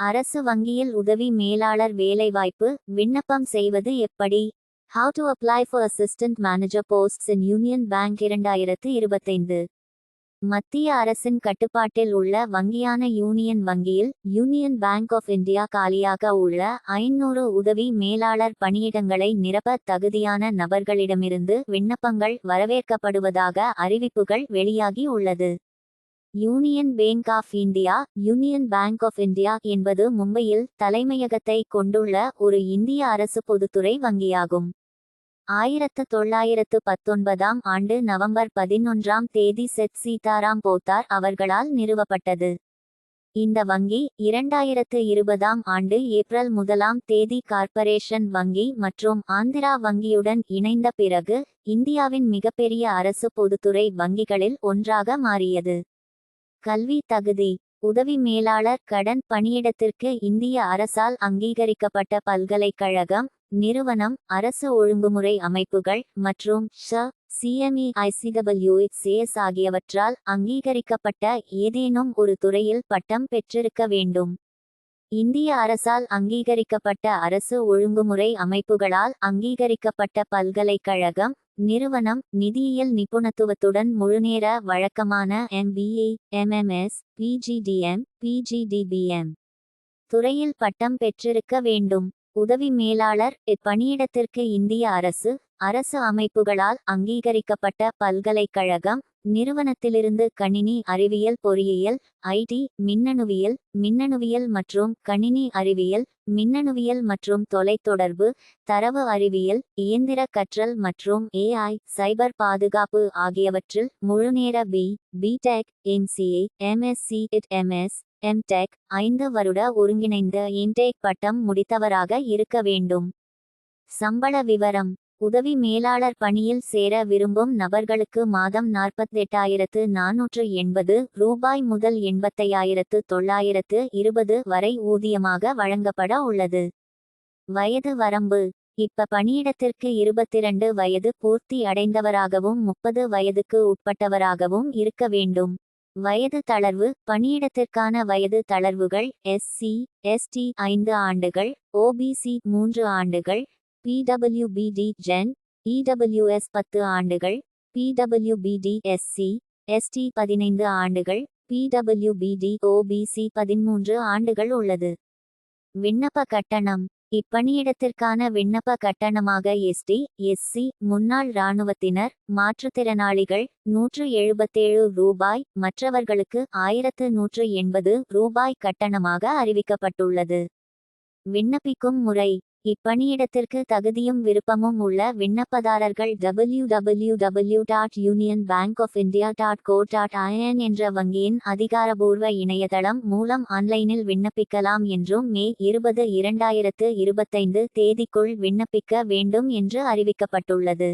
அரசு வங்கியில் உதவி மேலாளர் வேலைவாய்ப்பு விண்ணப்பம் செய்வது எப்படி? How to apply for assistant manager posts in union bank இரண்டாயிரத்து இருபத்தைந்து. மத்திய அரசின் கட்டுப்பாட்டில் உள்ள வங்கியான யூனியன் வங்கியில் யூனியன் பேங்க் ஆஃப் இந்தியா காலியாக உள்ள ஐநூறு உதவி மேலாளர் பணியிடங்களை நிரப்ப தகுதியான நபர்களிடமிருந்து விண்ணப்பங்கள் வரவேற்கப்படுவதாக அறிவிப்புகள் வெளியாகி உள்ளது. Union Bank of India Union Bank of India என்பது மும்பையில் தலைமையகத்தை கொண்டுள்ள ஒரு இந்திய அரசு பொதுத்துறை வங்கியாகும். ஆயிரத்து தொள்ளாயிரத்து பத்தொன்பதாம் ஆண்டு நவம்பர் பதினொன்றாம் தேதி செட் சீதாராம் போத்தார் அவர்களால் நிறுவப்பட்டது. இந்த வங்கி இரண்டாயிரத்து இருபதாம் ஆண்டு ஏப்ரல் முதலாம் தேதி கார்ப்பரேஷன் வங்கி மற்றும் ஆந்திரா வங்கியுடன் இணைந்த பிறகு இந்தியாவின் மிகப்பெரிய அரசு பொதுத்துறை வங்கிகளில் ஒன்றாக மாறியது. கல்வி தகுதி உதவி மேலாளர் கடன் பணியிடத்திற்கு இந்திய அரசால் அங்கீகரிக்கப்பட்ட பல்கலைக்கழகம் நிறுவனம் அரசு ஒழுங்குமுறை அமைப்புகள் மற்றும் ஷ சிஎம்இ ஐசிடபிள்யூஎக்ஸ்ஏஎஸ் ஆகியவற்றால் அங்கீகரிக்கப்பட்ட ஏதேனும் ஒரு துறையில் பட்டம் பெற்றிருக்க வேண்டும். இந்திய அரசால் அங்கீகரிக்கப்பட்ட அரசு ஒழுங்குமுறை அமைப்புகளால் அங்கீகரிக்கப்பட்ட பல்கலைக்கழகம் நிறுவனம் நிதியியல் நிபுணத்துவத்துடன் முழுநேர வழக்கமான எம்பிஏ எம்எம்எஸ் பிஜிடிஎம் பிஜிடிபிஎம் துறையில் பட்டம் பெற்றிருக்க வேண்டும். உதவி மேலாளர் இப்பணியிடத்திற்கு இந்திய அரசு அரசு அமைப்புகளால் அங்கீகரிக்கப்பட்ட பல்கலைக்கழகம் நிறுவனத்திலிருந்து கணினி அறிவியல் பொறியியல் ஐடி மின்னணுவியல் மின்னணுவியல் மற்றும் கணினி அறிவியல் மின்னணுவியல் மற்றும் தொலைத்தொடர்பு தரவு அறிவியல் இயந்திர கற்றல் மற்றும் ஏஐ சைபர் பாதுகாப்பு ஆகியவற்றில் முழுநேர B B Tech MCA MSc IT MS M Tech ஐந்து வருட ஒருங்கிணைந்த இன்டேக் பட்டம் முடித்தவராக இருக்க வேண்டும். சம்பள விவரம். உதவி மேலாளர் பணியில் சேர விரும்பும் நபர்களுக்கு மாதம் நாற்பத்தெட்டாயிரத்து நானூற்று எண்பது ரூபாய் முதல் எண்பத்தையாயிரத்து தொள்ளாயிரத்து இருபது வரை ஊதியமாக வழங்கப்பட உள்ளது. வயது வரம்பு. இப்ப பணியிடத்திற்கு இருபத்திரண்டு வயது பூர்த்தி அடைந்தவராகவும் முப்பது வயதுக்கு உட்பட்டவராகவும் இருக்க வேண்டும். வயது தளர்வு. பணியிடத்திற்கான வயது தளர்வுகள் எஸ்சி எஸ்டி ஐந்து ஆண்டுகள் ஓபிசி மூன்று ஆண்டுகள் பிடபிள்யூபிடி ஜென் இடபிள்யூஎஸ் பத்து ஆண்டுகள் பிடபிள்யூபிடி எஸ்சி எஸ்டி பதினைந்து ஆண்டுகள் பிடபிள்யூபிடி ஓபிசி பதிமூன்று ஆண்டுகள் உள்ளது. விண்ணப்ப கட்டணம் இப்பணியிடத்திற்கான விண்ணப்ப கட்டணமாக எஸ்டி எஸ்சி முன்னாள் இராணுவத்தினர் மாற்றுத்திறனாளிகள் நூற்று எழுபத்தேழு ரூபாய் மற்றவர்களுக்கு ஆயிரத்து நூற்று எண்பது ரூபாய் கட்டணமாக அறிவிக்கப்பட்டுள்ளது. விண்ணப்பிக்கும் முறை இப்பணியிடத்திற்கு தகுதியும் விருப்பமும் உள்ள விண்ணப்பதாரர்கள் W W W dot Union Bank of India dot co dot IN என்ற வங்கியின் அதிகாரபூர்வ இணையதளம் மூலம் ஆன்லைனில் விண்ணப்பிக்கலாம் என்றும் மே இருபது இரண்டாயிரத்து இருபத்தைந்து தேதிக்குள் விண்ணப்பிக்க வேண்டும் என்று அறிவிக்கப்பட்டுள்ளது.